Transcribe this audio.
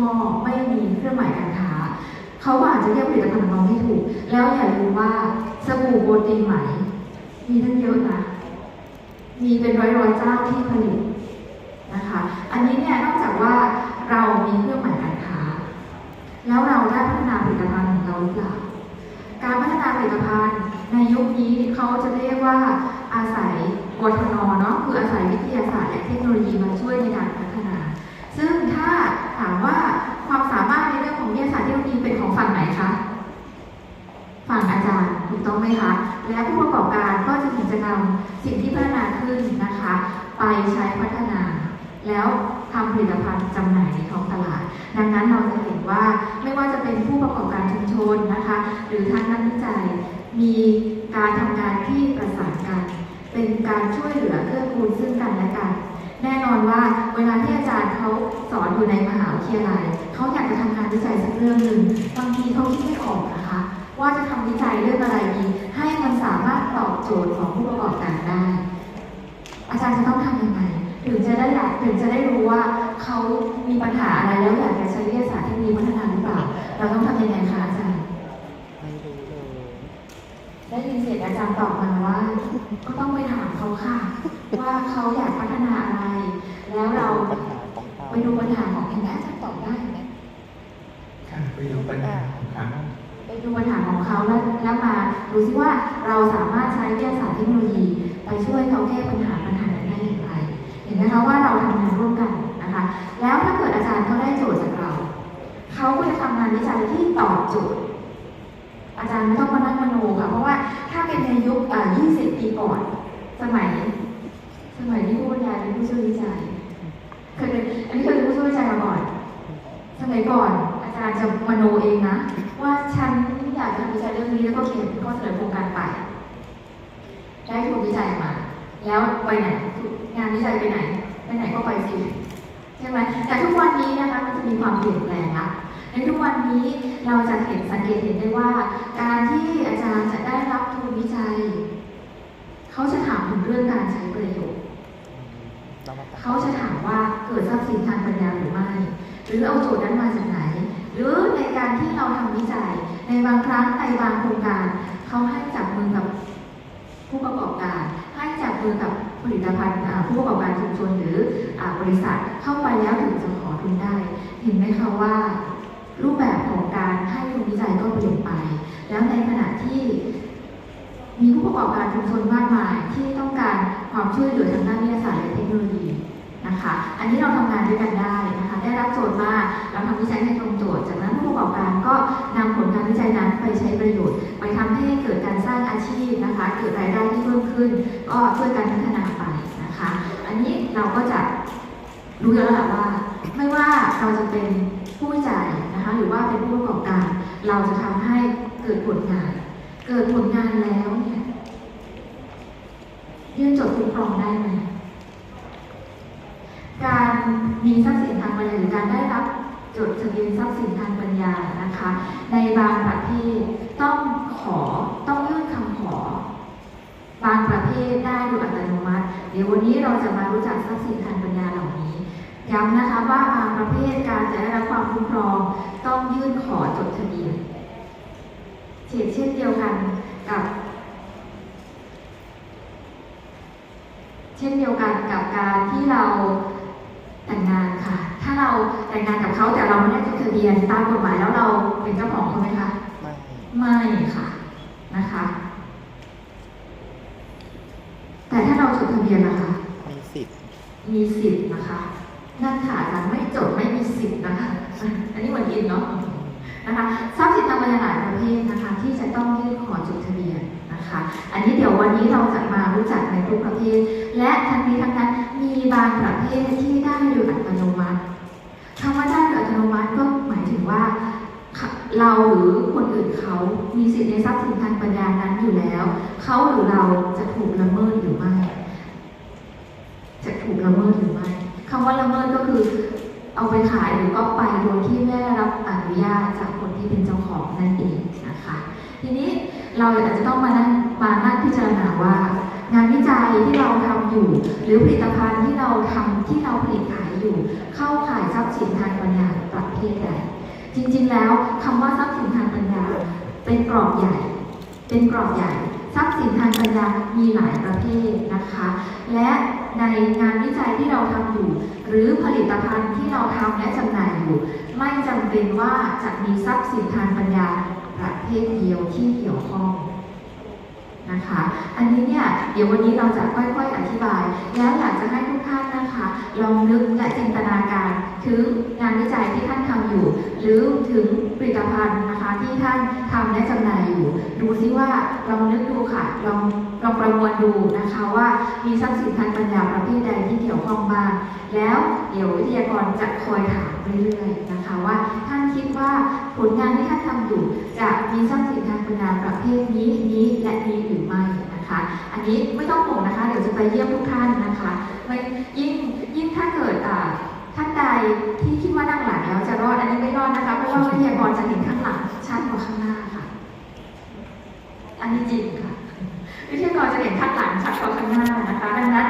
ห้อ ไม่มีเครื่องหมายการค้าเขาก็อาจจะเรียกผลิตภัณฑ์ของเราไม่ถูก แล้วอย่าลืมว่าสบู่โปรตีนไหม มีตั้งเยอะนะ มีเป็นร้อยร้อยๆเจ้าที่ผลิตนะคะ อันนี้เนี่ยนอกจากว่าเรามีเครื่องหมายการค้า แล้วเราได้พัฒนาผลิตภัณฑ์ของเราหรือเปล่า การพัฒนาผลิตภัณฑ์ในยุคนี้เขาจะเรียกว่าอาศัยกทนเนาะคืออาศัยวิทยาศาสตร์และเทคโนโลยีมาช่วยในการพัฒนา ซึ่งถ้า ถามว่าความสามารถในเรื่องของวิทยาศาสตร์ทคโนโลยีเป็นของฝั่งไหนคะ ฝั่งอาจารย์ถูกต้องไหมคะ และผู้ประกอบการก็จะถึงจะนำสิ่งที่พัฒนาขึ้นนะคะ ไปใช้พัฒนา แล้วทำผลิตภัณฑ์จำหน่ายในท้องตลาด ดังนั้นเราจะเห็นว่าไม่ว่าจะเป็นผู้ประกอบการชุมชนนะคะ หรือทางนักวิจัยมีการทำงานที่ประสานกัน เป็นการช่วยเหลือเกื้อกูลซึ่งกันและกัน แน่นอนว่าเวลาที่อาจารย์เขาสอนอยู่ในมหาวิทยาลัยเขาอยากจะทำงานวิจัยสักเรื่องหนึ่งบางทีเขาคิดไม่ออกนะคะ ว่าจะทำวิจัยเรื่องอะไรดีให้มันสามารถตอบโจทย์ของผู้ประกอบการได้ อาจารย์จะต้องทำยังไงถึงจะได้อยากถึงจะได้รู้ว่าเขามีปัญหาอะไรแล้วอยากจะใช้วิทยาศาสตร์เทคโนโลยีพัฒนาหรือเปล่า เราต้องทำยังไงคะอาจารย์ไม่รู้เลยได้ยินเสียงอาจารย์ตอบมาว่า ก็ต้องไปถามเขาค่ะ ว่าเขาอยาก ญหาของเห็นไหมอาจารย์ตอบได้เห็นไหมค่ะไปดูปัญหาของเขาไปดูปัญหาของเขาแล้วแล้วมาดูซิว่าเราสามารถใช้วิทยาศาสตร์เทคโนโลยี ไปช่วยเขาแก้ปัญหาปัญหานั้นได้อย่างไร เห็นไหมคะว่าเราทำงานร่วมกันนะคะ แล้วถ้าเกิดอาจารย์เขาได้โจทย์จากเราเขาก็จะทำงานวิจัยที่ตอบโจทย์อาจารย์ไม่ต้องมานั่งมโนค่ะเพราะว่าถ้าเป็นในยุคอ่า20 ปีก่อน สมัย สมัยที่ผู้บรรยายเป็นผู้ช่วยวิจัย เคยอันนี้เคยเป็นผู้ช่วยวิจัยมาก่อนสมัยก่อนอาจารย์จะมโนเองนะ ว่าฉันอยากจะทำวิจัยเรื่องนี้แล้วก็เขียนข้อเสนอโครงการไป ได้ทุนวิจัยมา แล้วไปไหนงานวิจัยไปไหนไปไหนก็ไปสิใช่ไหมแต่ทุกวันนี้นะคะมันจะมีความเปลี่ยนแปลงละในทุกวันนี้เราจะเห็นสังเกตเห็นได้ว่า การที่อาจารย์จะได้รับทุนวิจัย เขาจะถามถึงเรื่องการใช้ประโยชน์เขาจะถามว่า สินทางปัญญาหรือไม่ หรือเอาโจทย์นั้นมาจากไหน หรือในการที่เราทำวิจัย ในบางครั้งในบางโครงการเขาให้จับมือกับผู้ประกอบการ ให้จับมือกับผลิตภัณฑ์ผู้ประกอบการชุมชนหรืออบริษัทเข้าไปแล้วถึงจะขอทุนได้ เห็นไหมคะว่า รูปแบบของการให้ทุนวิจัยก็เปลี่ยนไป แล้วในขณะที่มีผู้ประกอบการชุมชนมากมายที่ต้องการความช่วยเหลือทางด้านวิทยาศาสตร์และเทคโนโลยี นะคะ อันนี้เราทำงานด้วยกันได้นะคะ ได้รับโจทย์มาเราทำวิจัยให้ตรงโจทย์ จากนั้นผู้ประกอบการก็นำผลการวิจัยนั้นไปใช้ประโยชน์ ไปทำให้เกิดการสร้างอาชีพนะคะ เกิดรายได้ที่เพิ่มขึ้น ก็ช่วยกันพัฒนาไปนะคะ อันนี้เราก็จะรู้แล้วแหละว่า ไม่ว่าเราจะเป็นผู้วิจัยนะคะ หรือว่าเป็นผู้ประกอบการ เราจะทำให้เกิดผลงาน เกิดผลงานแล้วเนี่ยยื่นจดคุ้มครองได้ไหม การมีทรัพย์สินทางปัญญาหรือการได้รับจดทะเบียนทรัพย์สินทางปัญญานะคะ ในบางประเภทต้องขอต้องยื่นคำขอบางประเภทได้โดยอัตโนมัติ เดี๋ยววันนี้เราจะมารู้จักทรัพย์สินทางปัญญาเหล่านี้ ย้ำนะคะว่าบางประเภทการจะได้รับความคุ้มครอง ต้องยื่นขอจดทะเบียนเช่นเช่นเดียวกันกับ เช่นเดียวกันกับการที่เรา แต่งงานค่ะ ถ้าเราแต่งงานกับเขาแต่เราไม่ได้จดทะเบียนตามกฎหมายแล้วเราเป็นเจ้าของเขาไหมคะ ไม่ไม่ค่ะนะคะ แต่ถ้าเราจดทะเบียนนะคะ มีสิทธิ์มีสิทธิ์นะคะนั่นค่ะอาจารย์ไม่จดไม่มีสิทธิ์นะคะ อันนี้เหมือนอินเนาะนะคะทรัพย์สินทางปัญญาหลายประเภทนะคะ ที่จะต้องยื่นขอจดทะเบียนนะคะ อันนี้เดี๋ยววันนี้เราจะมารู้จักในทุกประเภทและทั้งนี้ทั้งนั้น มีบางประเภทที่ได้โดยอัตโนมัติคำว่าได้โดยอัตโนมัติก็หมายถึงว่า เราหรือคนอื่นเขามีสิทธิในทรัพย์สินทางปัญญานั้นอยู่แล้ว เขาหรือเราจะถูกละเมิดหรือไม่ จะถูกละเมิดหรือไม่คำว่าละเมิดก็คือเอาไปขายหรือก็ไปโดยที่ไม่ได้รับอนุญาตจากคนที่เป็นเจ้าของนั่นเองนะคะ ทีนี้เราอาจจะต้องมานั่งมานั่งพิจารณาว่า งานวิจัยที่เราทำอยู่ หรือผลิตภัณฑ์ที่เราทำที่เราผลิตขายอยู่ เข้าข่ายทรัพย์สินทางปัญญาประเภทใดจริงๆ แล้วคำว่าทรัพย์สินทางปัญญา เป็นกรอบใหญ่ เป็นกรอบใหญ่ทรัพย์สินทางปัญญามีหลายประเภทนะคะ และในงานวิจัยที่เราทำอยู่ หรือผลิตภัณฑ์ที่เราทำและจำหน่ายอยู่ ไม่จำเป็นว่าจะมีทรัพย์สินทางปัญญาประเภทเดียวที่เกี่ยวข้อง นะคะ อันนี้เนี่ยเดี๋ยววันนี้เราจะค่อยๆ อธิบาย แล้วอยากจะให้ทุกท่านนะคะ ลองนึกและจินตนาการถึงงานวิจัยที่ท่านทำอยู่ หรือถึงผลิตภัณฑ์นะคะที่ท่านทำและจำหน่ายอยู่ ดูซิว่าลองนึกดูค่ะลองลองประมวลดูนะคะว่ามีทรัพย์สินทางปัญญาประเภทใดที่เกี่ยวข้องบ้างแล้วเดี๋ยววิทยากรจะคอยถามเรื่อยๆนะคะว่าท่านคิดว่า ผลงานที่ท่านทำอยู่ จะมีทรัพย์สินทางปัญญาประเภทนี้นี้และนี้หรือไม่นะคะ อันนี้ไม่ต้องห่วงนะคะ เดี๋ยวจะไปเยี่ยมทุกท่านนะคะไม่ยิ่งยิ่งถ้าเกิดอ่าท่านใดที่คิดว่านั่งหลังแล้วจะรอดอันนี้ไม่รอดนะคะเพราะว่าวิทยากรจะเห็นข้างหลังชัดกว่าข้างหน้าค่ะ อันนี้จริงค่ะวิทยากรจะเห็นข้างหลังชัดกว่าข้างหน้านะคะ ดังนั้น